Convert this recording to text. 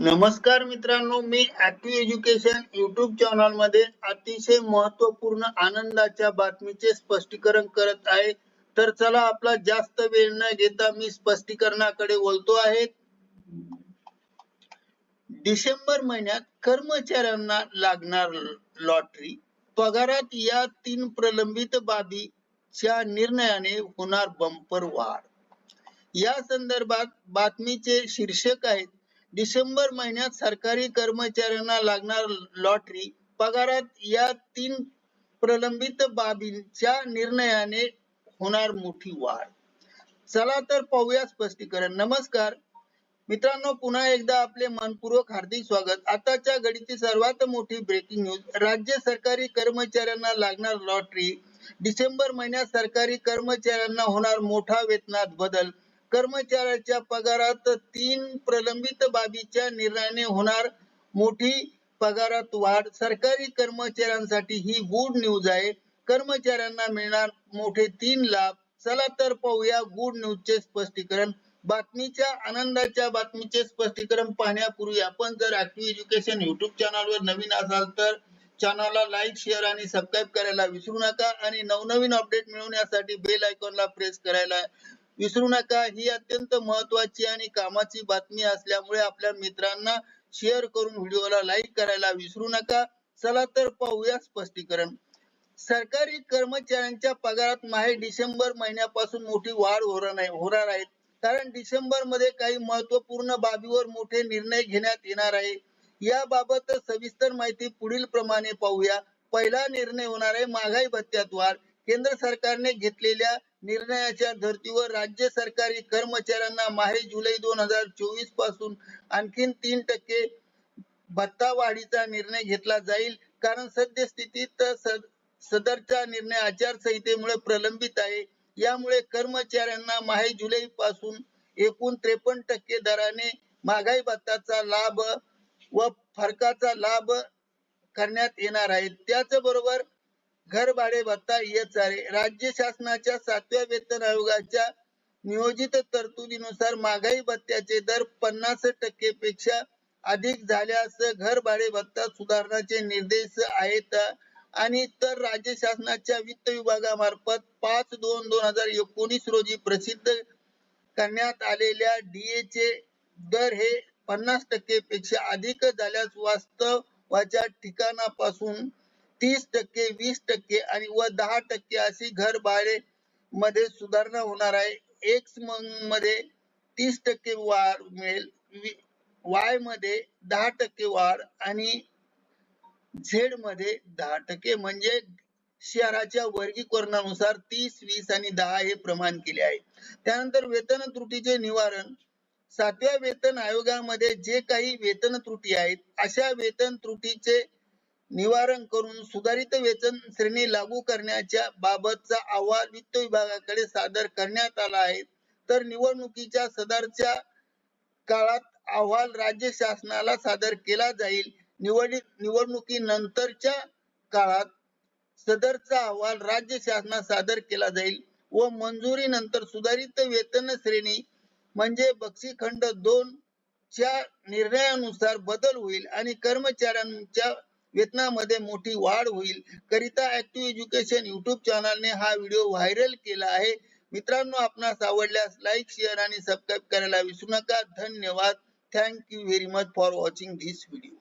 नमस्कार मित्रांनो मी ऍक्टिव्ह एज्युकेशन युट्यूब चॅनलमध्ये अतिशय महत्त्वपूर्ण आनंदाच्या बातमीचे स्पष्टीकरण करत आहे. तर चला आपला जास्त वेळ न घेता मी स्पष्टीकरणाकडे बोलतो आहे. डिसेंबर महिन्यात कर्मचाऱ्यांना लागणार लॉटरी. पगारात या तीन प्रलंबित बाबीच्या निर्णयाने होणार बंपर वाढ. या संदर्भात बातमीचे शीर्षक आहेत डिसेंबर महिन्यात सरकारी कर्मचाऱ्यांना लागणार लॉटरी. पगारात या तीन प्रलंबित बाबींच्या निर्णयाने होणार मोठी वाढ. चला तर पाहूया स्पष्टीकरण. नमस्कार. मित्रांनो पुन्हा एकदा आपले मनपूर्वक हार्दिक स्वागत. आताच्या घडीची सर्वात मोठी ब्रेकिंग न्यूज राज्य सरकारी कर्मचाऱ्यांना लागणार लॉटरी. डिसेंबर महिन्यात सरकारी कर्मचाऱ्यांना होणार मोठा वेतनात बदल. कर्मचाऱ्याच्या पगारात तीन प्रलंबित बाबीच्या निर्णयाने होणार मोठी पगारात वाढ. सरकारी कर्मचाऱ्यांसाठी ही गुड न्यूज आहे. कर्मचाऱ्यांना मिळणार मोठे तीन लाभ. चला तर पाहूया गुड न्यूजचे स्पष्टीकरण. बातमीच्या आनंदाच्या बातमीचे स्पष्टीकरण पाहण्यापूर्वी आपण जर ऍक्टिव्ह एज्युकेशन युट्यूब चॅनलवर नवीन असाल तर चॅनलला लाईक शेअर आणि सबस्क्राईब करायला विसरू नका. आणि नवनवीन अपडेट मिळवण्यासाठी बेल आयकॉनला प्रेस करायला विसरू नका. ही अत्यंत महत्वाची आणि कामाची बातमी असल्यामुळे आपल्या मित्रांना शेअर करून व्हिडिओला लाईक करायला विसरू नका. चला तर पाहूया स्पष्टीकरण. सरकारी कर्मचाऱ्यांच्या पगारात माहे डिसेंबर महिन्यापासून मोठी वाढ होणार आहे. कारण डिसेंबरमध्ये काही महत्त्वपूर्ण बाबीवर मोठे निर्णय घेण्यात येणार आहे. याबाबत सविस्तर माहिती पुढील प्रमाणे पाहूया. पहिला निर्णय होणार आहे महागाई भत्त्यात वाढ. केंद्र सरकारने घेतलेल्या निर्णयाच्या धर्तीवर राज्य सरकारी कर्मचाऱ्यांना माहे जुलै दोन हजार चोवीसपासून आणखीन तीन टक्के भत्ता वाढीचा निर्णय घेतला जाईल. कारण सद्यस्थितीत सदरचा निर्णय आचारसंहितेमुळे प्रलंबित आहे. यामुळे कर्मचाऱ्यांना माहे जुलै पासून एकूण त्रेपन्न टक्के दराने महागाई भत्ताचा लाभ व फरकाचा लाभ करण्यात येणार आहे. त्याचबरोबर घर भाडे भत्ता येत आहे राज्य शासनाच्या सातव्या वेतन आयोगाच्या नियोजित तरतुदीनुसार महागाई भत्त्याचे दर पन्नास टक्के पेक्षा अधिक झाल्यास घर भाडे भत्ता सुधारण्याचे निर्देश आहेत. आणि तर राज्य शासनाच्या वित्त विभागामार्फत पाच दोन दोन हजार एकोणीस रोजी प्रसिद्ध करण्यात आलेल्या डीएचे दर हे पन्नास टक्के पेक्षा अधिक झाल्यास वास्तवाच्या ठिकाणापासून तीस टक्के वीस टक्के आणि व दहा टक्के अशी घर भाडे मध्ये सुधारणा होणार आहे. एक्समध्ये तीस टक्के वाढ मिळेल वायमध्ये दहा टक्के वाढ आणि झेडमध्ये दहा टक्के. म्हणजे शहराच्या वर्गीकरणानुसार तीस वीस आणि दहा हे प्रमाण केले आहे. त्यानंतर वेतन त्रुटीचे निवारण. सातव्या वेतन आयोगामध्ये जे काही वेतन त्रुटी आहेत अशा वेतन त्रुटीचे निवारण करून सुधारित वेतन श्रेणी लागू करण्याच्या बाबतचा अहवाल वित्त विभागाकडे सादर करण्यात आला आहे. तर निवडणुकीच्या सदरच्या काळात अहवाल राज्य शासनाला सादर केला जाईल. निवडणुकीनंतरच्या काळात सदरचा अहवाल राज्य शासनात सादर केला जाईल व मंजुरी नंतर सुधारित वेतन श्रेणी म्हणजे बक्षी खंड दोन च्या निर्णयानुसार बदल होईल आणि कर्मचाऱ्यांच्या वेतनामध्ये मोठी वाढ होईल. करिता ऍक्टिव्ह एज्युकेशन युट्यूब चॅनलने हा व्हिडिओ व्हायरल केला आहे. मित्रांनो आपणास आवडल्यास लाईक शेअर आणि सबस्क्राईब करायला विसरू नका. धन्यवाद. Thank you very much for watching this video